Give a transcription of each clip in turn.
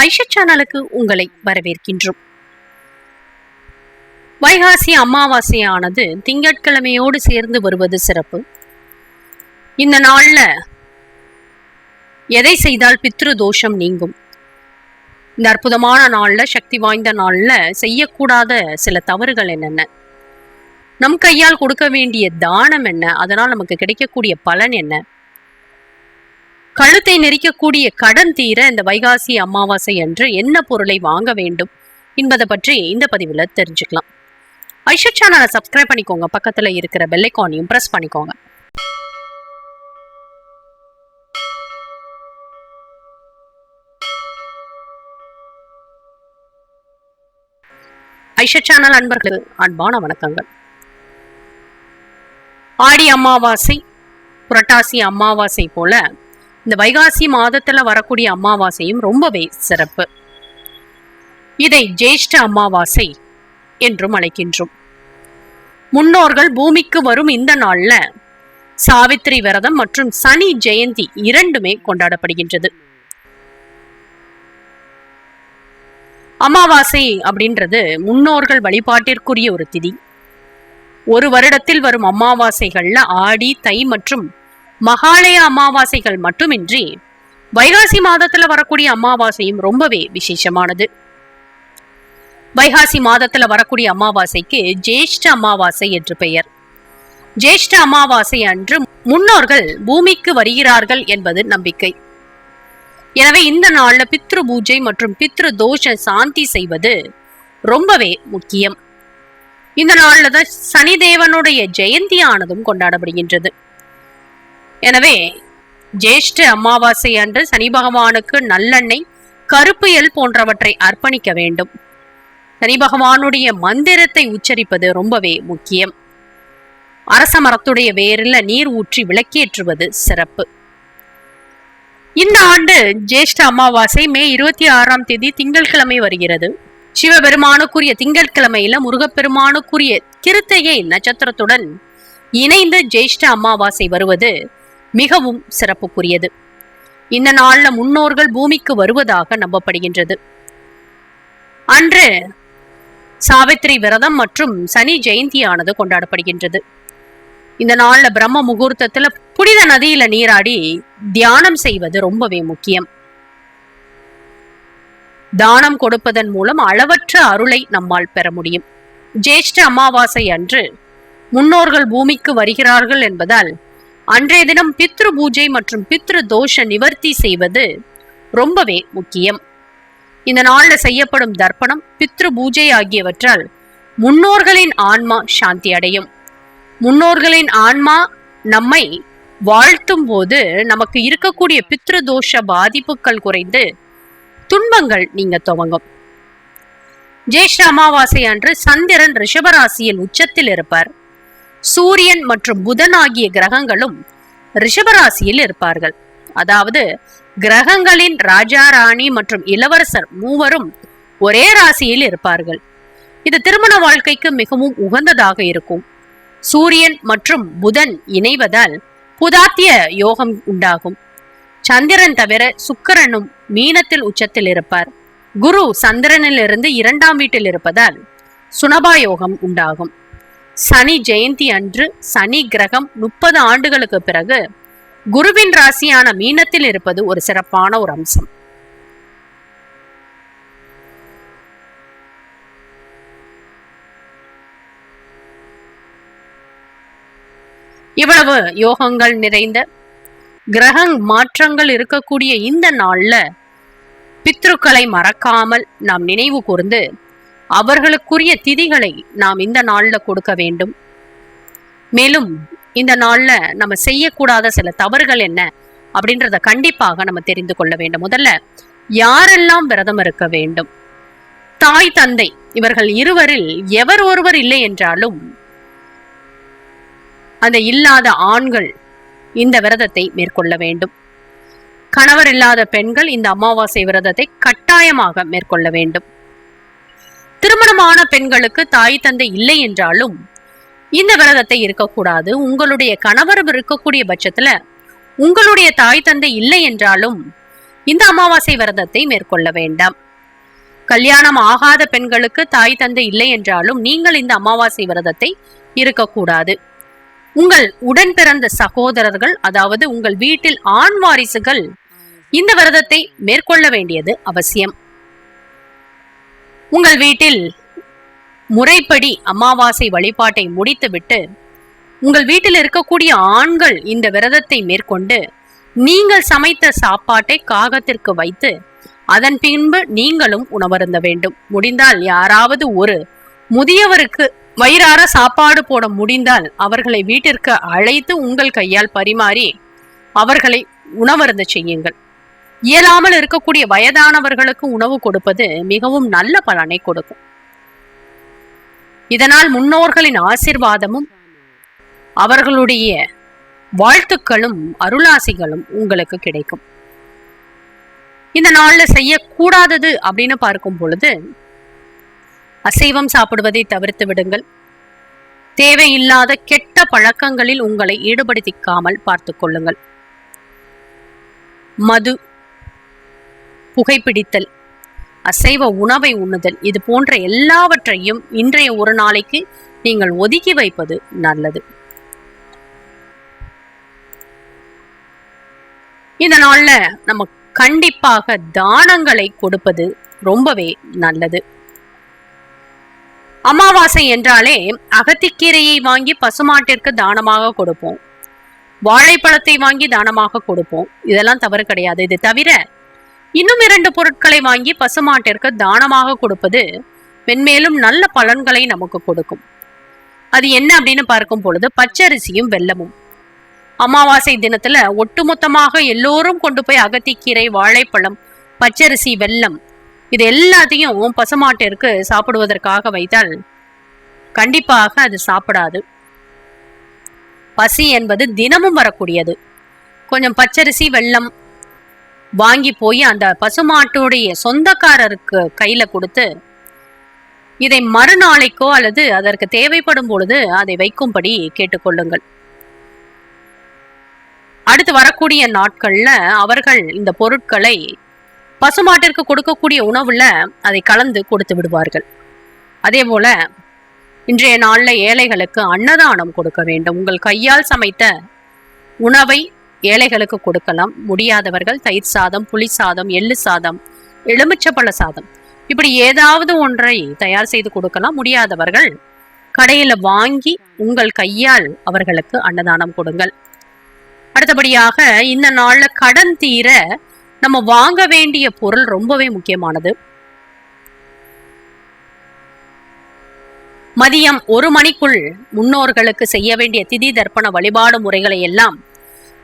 ஐஷா சேனலுக்கு உங்களை வரவேற்கின்றோம். வைகாசி அமாவாசையானது திங்கட்கிழமையோடு சேர்ந்து வருவது சிறப்பு. இந்த நாள்ல எதை செய்தால் பித்ரு தோஷம் நீங்கும்? இந்த அற்புதமான நாள்ல சக்தி வாய்ந்த நாள்ல செய்யக்கூடாத சில தவறுகள் என்னென்ன? நம் கையால் கொடுக்க வேண்டிய தானம் என்ன? அதனால் நமக்கு கிடைக்கக்கூடிய பலன் என்ன? கழுத்தை நெரிக்கக்கூடிய கடன் தீர இந்த வைகாசி அமாவாசை அன்று என்ன பொருளை வாங்க வேண்டும் என்பதை பற்றி இந்த பதிவில் தெரிஞ்சுக்கலாம். ஐஷா சேனலை சப்ஸ்கிரைப் பண்ணிக்கோங்க. பக்கத்தில் இருக்கிற பெல்லைக்கானையும் பிரஸ் பண்ணிக்கோங்க. ஐஷா சேனல் அன்பர்களுக்கு அன்பான வணக்கங்கள். ஆடி அமாவாசை புரட்டாசி அமாவாசை போல இந்த வைகாசி மாதத்துல வரக்கூடிய அமாவாசையும் ரொம்பவே சிறப்பு. இதை ஜேஷ்ட அமாவாசை என்றும் அழைக்கின்றோம். முன்னோர்கள் பூமிக்கு வரும் இந்த நாள்ல சாவித்திரி விரதம் மற்றும் சனி ஜெயந்தி இரண்டுமே கொண்டாடப்படுகின்றது. அமாவாசை அப்படின்றது முன்னோர்கள் வழிபாட்டிற்குரிய ஒரு திதி. ஒரு வருடத்தில் வரும் அமாவாசைகள்ல ஆடி தை மற்றும் மகாலய அமாவாசைகள் மட்டுமின்றி வைகாசி மாதத்துல வரக்கூடிய அமாவாசையும் ரொம்பவே விசேஷமானது. வைகாசி மாதத்துல வரக்கூடிய அமாவாசைக்கு ஜேஷ்ட அமாவாசை என்று பெயர். ஜேஷ்ட அமாவாசை அன்று முன்னோர்கள் பூமிக்கு வருகிறார்கள் என்பது நம்பிக்கை. எனவே இந்த நாள்ல பித்ரு பூஜை மற்றும் பித்ரு தோஷ சாந்தி செய்வது ரொம்பவே முக்கியம். இந்த நாள்ல தான் சனிதேவனுடைய ஜெயந்தியானதும் கொண்டாடப்படுகின்றது. எனவே ஜேஷ்ட அமாவாசை அன்று சனி பகவானுக்கு நல்லெண்ணெய் கருப்பு எல் போன்றவற்றை அர்ப்பணிக்க வேண்டும். சனி பகவானுடைய மந்திரத்தை உச்சரிப்பது ரொம்பவே முக்கியம். அரச மரத்துடைய வேரில் நீர் ஊற்றி விளக்கேற்றுவது சிறப்பு. இந்த ஆண்டு ஜேஷ்ட அமாவாசை மே இருபத்தி ஆறாம் தேதி திங்கட்கிழமை வருகிறது. சிவபெருமானுக்குரிய திங்கட்கிழமையில முருகப்பெருமானுக்குரிய கிருத்தையை நட்சத்திரத்துடன் இணைந்து ஜேஷ்ட அமாவாசை வருவது மிகவும் சிறப்புக்குரியது. இந்த நாள்ல முன்னோர்கள் பூமிக்கு வருவதாக நம்பப்படுகின்றது. அன்று சாவித்திரி விரதம் மற்றும் சனி ஜெயந்தியானது கொண்டாடப்படுகின்றது. இந்த நாள்ல பிரம்ம முகூர்த்தத்துல புனித நதியில நீராடி தியானம் செய்வது ரொம்பவே முக்கியம். தானம் கொடுப்பதன் மூலம் அளவற்ற அருளை நம்மால் பெற முடியும். ஜேஷ்ட அமாவாசை அன்று முன்னோர்கள் பூமிக்கு வருகிறார்கள் என்பதால் அன்றைய தினம் பித்ரு பூஜை மற்றும் பித்ரு தோஷ நிவர்த்தி செய்வது ரொம்பவே முக்கியம். இந்த நாளில் செய்யப்படும் தர்ப்பணம் பித்ரு பூஜை ஆகியவற்றால் முன்னோர்களின் ஆன்மா சாந்தி அடையும். முன்னோர்களின் ஆன்மா நம்மை வாழ்த்தும் போது நமக்கு இருக்கக்கூடிய பித்ரு தோஷ பாதிப்புகள் குறைந்து துன்பங்கள் நீங்க துவங்கும். ஜேஷ்ட அமாவாசை அன்று சந்திரன் ரிஷபராசியில் உச்சத்தில் இருப்பார். சூரியன் மற்றும் புதன் ஆகிய கிரகங்களும் ரிஷபராசியில் இருப்பார்கள். அதாவது கிரகங்களின் ராஜா ராணி மற்றும் இளவரசர் மூவரும் ஒரே ராசியில் இருப்பார்கள். இது திருமண வாழ்க்கைக்கு மிகவும் உகந்ததாக இருக்கும். சூரியன் மற்றும் புதன் இணைவதால் புதாத்திய யோகம் உண்டாகும். சந்திரன் தவிர சுக்கரனும் மீனத்தில் உச்சத்தில் இருப்பார். குரு சந்திரனிலிருந்து இரண்டாம் வீட்டில் இருப்பதால் சுனபா யோகம் உண்டாகும். சனி ஜெயந்தி அன்று சனி கிரகம் முப்பது ஆண்டுகளுக்கு பிறகு குருவின் ராசியான மீனத்தில் இருப்பது ஒரு சிறப்பான ஒரு அம்சம். இவ்வளவு யோகங்கள் நிறைந்த கிரக மாற்றங்கள் இருக்கக்கூடிய இந்த நாள்ல பித்ருக்களை மறக்காமல் நாம் நினைவு கூர்ந்து அவர்களுக்குரிய திதிகளை நாம் இந்த நாள்ல கொடுக்க வேண்டும். மேலும் இந்த நாள்ல நம்ம செய்யக்கூடாத சில தவறுகள் என்ன அப்படின்றத கண்டிப்பாக நம்ம தெரிந்து கொள்ள வேண்டும். முதல்ல யாரெல்லாம் விரதம் இருக்க வேண்டும்? தாய் தந்தை இவர்கள் இருவரில் எவர் ஒருவர் இல்லை என்றாலும் அந்த இல்லாத ஆண்கள் இந்த விரதத்தை மேற்கொள்ள வேண்டும். கணவர் இல்லாத பெண்கள் இந்த அமாவாசை விரதத்தை கட்டாயமாக மேற்கொள்ள வேண்டும். திருமணமான பெண்களுக்கு தாய் தந்தை இல்லை என்றாலும் இந்த விரதத்தை இருக்கக்கூடாது. உங்களுடைய கணவர் இருக்கக்கூடிய பட்சத்துல உங்களுடைய தாய் தந்தை இல்லை என்றாலும் இந்த அமாவாசை விரதத்தை மேற்கொள்ள வேண்டாம். கல்யாணம் ஆகாத பெண்களுக்கு தாய் தந்தை இல்லை என்றாலும் நீங்கள் இந்த அமாவாசை விரதத்தை இருக்கக்கூடாது. உங்கள் உடன் பிறந்த சகோதரர்கள் அதாவது உங்கள் வீட்டில் ஆண் வாரிசுகள் இந்த விரதத்தை மேற்கொள்ள வேண்டியது அவசியம். உங்கள் வீட்டில் முறைப்படி அமாவாசை வழிபாட்டை முடித்துவிட்டு உங்கள் வீட்டில் இருக்கக்கூடிய ஆண்கள் இந்த விரதத்தை மேற்கொண்டு நீங்கள் சமைத்த சாப்பாட்டை காகத்திற்கு வைத்து அதன் பின்பு நீங்களும் உணவருந்த வேண்டும். முடிந்தால் யாராவது ஒரு முதியவருக்கு வயிறார சாப்பாடு போட முடிந்தால் அவர்களை வீட்டிற்கு அழைத்து உங்கள் கையால் பரிமாறி அவர்களை உணவருந்த செய்யுங்கள். இயலாமல் இருக்கக்கூடிய வயதானவர்களுக்கு உணவு கொடுப்பது மிகவும் நல்ல பலனை கொடுக்கும். இதனால் முன்னோர்களின் ஆசிர்வாதமும் அவர்களுடைய வாழ்த்துக்களும் அருளாசிகளும் உங்களுக்கு கிடைக்கும். இந்த நாளில் செய்யக்கூடாதது அப்படின்னு பார்க்கும் பொழுது அசைவம் சாப்பிடுவதை தவிர்த்து விடுங்கள். தேவையில்லாத கெட்ட பழக்கங்களில் உங்களை ஈடுபடுத்திக்காமல் பார்த்து கொள்ளுங்கள். மது புகைப்பிடித்தல் அசைவ உணவை உண்ணுதல் இது போன்ற எல்லாவற்றையும் இன்றைய ஒரு நாளைக்கு நீங்கள் ஒதுக்கி வைப்பது நல்லது. இந்த நாள்ல நம்ம கண்டிப்பாக தானங்களை கொடுப்பது ரொம்பவே நல்லது. அமாவாசை என்றாலே அகத்திக்கீரையை வாங்கி பசுமாட்டிற்கு தானமாக கொடுப்போம். வாழைப்பழத்தை வாங்கி தானமாக கொடுப்போம். இதெல்லாம் தவறு கிடையாது. இது தவிர இன்னும் இரண்டு பொருட்களை வாங்கி பசுமாட்டிற்கு தானமாக கொடுப்பது மென்மேலும் நல்ல பலன்களை நமக்கு கொடுக்கும். அது என்ன அப்படின்னு பார்க்கும் பொழுது பச்சரிசியும் வெல்லமும். அமாவாசை தினத்துல ஒட்டுமொத்தமாக எல்லோரும் கொண்டு போய் அகத்திக்கீரை வாழைப்பழம் பச்சரிசி வெல்லம் இது எல்லாத்தையும் பசுமாட்டிற்கு சாப்பிடுவதற்காக வைத்தால் கண்டிப்பாக அது சாப்பிடாது. பசி என்பது தினமும் வரக்கூடியது. கொஞ்சம் பச்சரிசி வெல்லம் வாங்கி போய் அந்த பசுமாட்டுடைய சொந்தக்காரருக்கு கையில கொடுத்து இதை மறுநாளைக்கோ அல்லது அதற்கு தேவைப்படும் பொழுது அதை வைக்கும்படி கேட்டுக்கொள்ளுங்கள். அடுத்து வரக்கூடிய நாட்கள்ல அவர்கள் இந்த பொருட்களை பசுமாட்டிற்கு கொடுக்கக்கூடிய உணவுல அதை கலந்து கொடுத்து விடுவார்கள். அதே போல இன்றைய நாளில் ஏழைகளுக்கு அன்னதானம் கொடுக்க வேண்டும். உங்கள் கையால் சமைத்த உணவை ஏழைகளுக்கு கொடுக்கலாம். முடியாதவர்கள் தயிர் சாதம் புளி சாதம் எள்ளு சாதம் எலுமிச்சப்பழ சாதம். இப்படி ஏதாவது ஒன்றை தயார் செய்து கொடுக்கலாம். முடியாதவர்கள் கடையில வாங்கி உங்கள் கையால் அவர்களுக்கு அன்னதானம் கொடுங்கள். அடுத்தபடியாக இந்த நாள்ல கடன் தீர நம்ம வாங்க வேண்டிய பொருள் ரொம்பவே முக்கியமானது. மதியம் ஒரு மணிக்குள் முன்னோர்களுக்கு செய்ய வேண்டிய திதி தர்ப்பண வழிபாடு முறைகளை எல்லாம்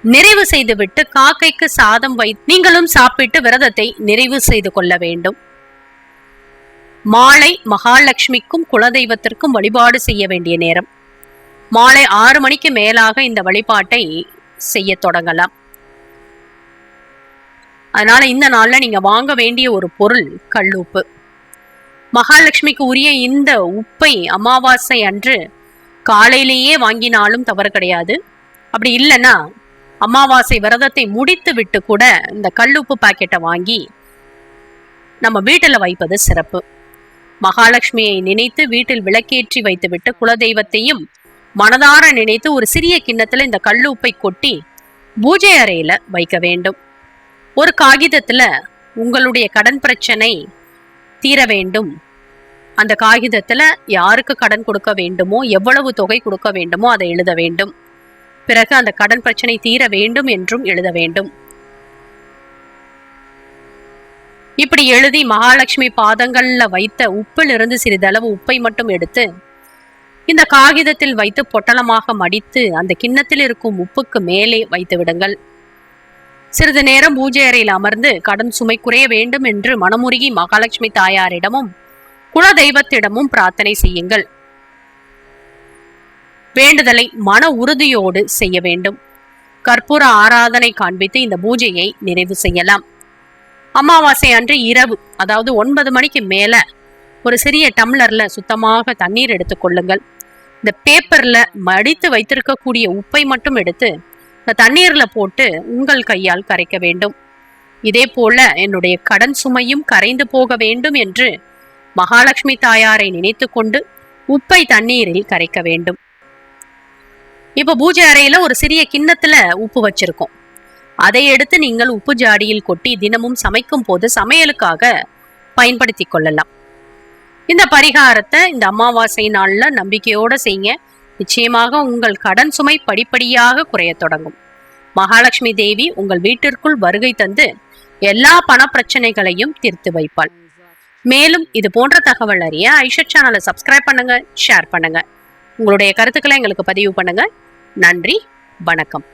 நிறைவு செய்துவிட்டு காக்கைக்கு சாதம் வை நீங்களும் சாப்பிட்டு விரதத்தை நிறைவு செய்து கொள்ள வேண்டும். மாலை மகாலட்சுமிக்கும் குலதெய்வத்திற்கும் வழிபாடு செய்ய வேண்டிய நேரம். மாலை ஆறு மணிக்கு மேலாக இந்த வழிபாட்டை செய்ய தொடங்கலாம். அதனால இந்த நாள்ல நீங்க வாங்க வேண்டிய ஒரு பொருள் கல்லுப்பு. மகாலட்சுமிக்கு உரிய இந்த உப்பை அமாவாசை அன்று காலையிலேயே வாங்கினாலும் தவறு கிடையாது. அப்படி இல்லைன்னா அமாவாசை விரதத்தை முடித்து விட்டு கூட இந்த கல்லுப்பு பாக்கெட்டை வாங்கி நம்ம வீட்டில் வைப்பது சிறப்பு. மகாலட்சுமியை நினைத்து வீட்டில் விளக்கேற்றி வைத்துவிட்டு குலதெய்வத்தையும் மனதார நினைத்து ஒரு சிறிய கிண்ணத்துல இந்த கல்லுப்பை கொட்டி பூஜை அறையில வைக்க வேண்டும். ஒரு காகிதத்துல உங்களுடைய கடன் பிரச்சனை தீர வேண்டும். அந்த காகிதத்துல யாருக்கு கடன் கொடுக்க வேண்டுமோ எவ்வளவு தொகை கொடுக்க வேண்டுமோ அதை எழுத வேண்டும். பிறகு அந்த கடன் பிரச்சனை தீர வேண்டும் என்றும் எழுத வேண்டும். இப்படி எழுதி மகாலட்சுமி பாதங்கள்ல வைத்த உப்பிலிருந்து சிறிதளவு உப்பை மட்டும் எடுத்து இந்த காகிதத்தில் வைத்து பொட்டலமாக மடித்து அந்த கிண்ணத்தில் இருக்கும் உப்புக்கு மேலே வைத்து விடுங்கள். சிறிது நேரம் பூஜை அறையில் அமர்ந்து கடன் சுமை குறைய வேண்டும் என்று மனமுருகி மகாலட்சுமி தாயாரிடமும் குல தெய்வத்திடமும் பிரார்த்தனை செய்யுங்கள். வேண்டுதலை மன உறுதியோடு செய்ய வேண்டும். கற்பூர ஆராதனை காண்பித்து இந்த பூஜையை நிறைவு செய்யலாம். அமாவாசை அன்று இரவு அதாவது ஒன்பது மணிக்கு மேல ஒரு சிறிய டம்ளர்ல சுத்தமாக தண்ணீர் எடுத்துக்கொள்ளுங்கள் இந்த பேப்பர்ல மடித்து வைத்திருக்கக்கூடிய உப்பை மட்டும் எடுத்து இந்த தண்ணீர்ல போட்டு உங்கள் கையால் கரைக்க வேண்டும். இதே போல என்னுடைய கடன் சுமையும் கரைந்து போக வேண்டும் என்று மகாலட்சுமி தாயாரை நினைத்து கொண்டு உப்பை தண்ணீரில் கரைக்க வேண்டும். இப்ப பூஜை அறையில ஒரு சிறிய கிண்ணத்துல உப்பு வச்சிருக்கோம். அதை எடுத்து நீங்கள் உப்பு ஜாடியில் கொட்டி தினமும் சமைக்கும் போது சமையலுக்காக பயன்படுத்தி கொள்ளலாம். இந்த பரிகாரத்தை இந்த அமாவாசை நாள்ல நம்பிக்கையோட செய்யுங்க நிச்சயமாக உங்கள் கடன் சுமை படிப்படியாக குறைய தொடங்கும். மகாலட்சுமி தேவி உங்கள் வீட்டிற்குள் வருகை தந்து எல்லா பண பிரச்சனைகளையும் தீர்த்து வைப்பாள். மேலும் இது போன்ற தகவல் அறிய ஐஷட் சேனலை சப்ஸ்கிரைப் பண்ணுங்க ஷேர் பண்ணுங்க. உங்களுடைய கருத்துக்களை எங்களுக்கு பதிவு பண்ணுங்க. நன்றி வணக்கம்.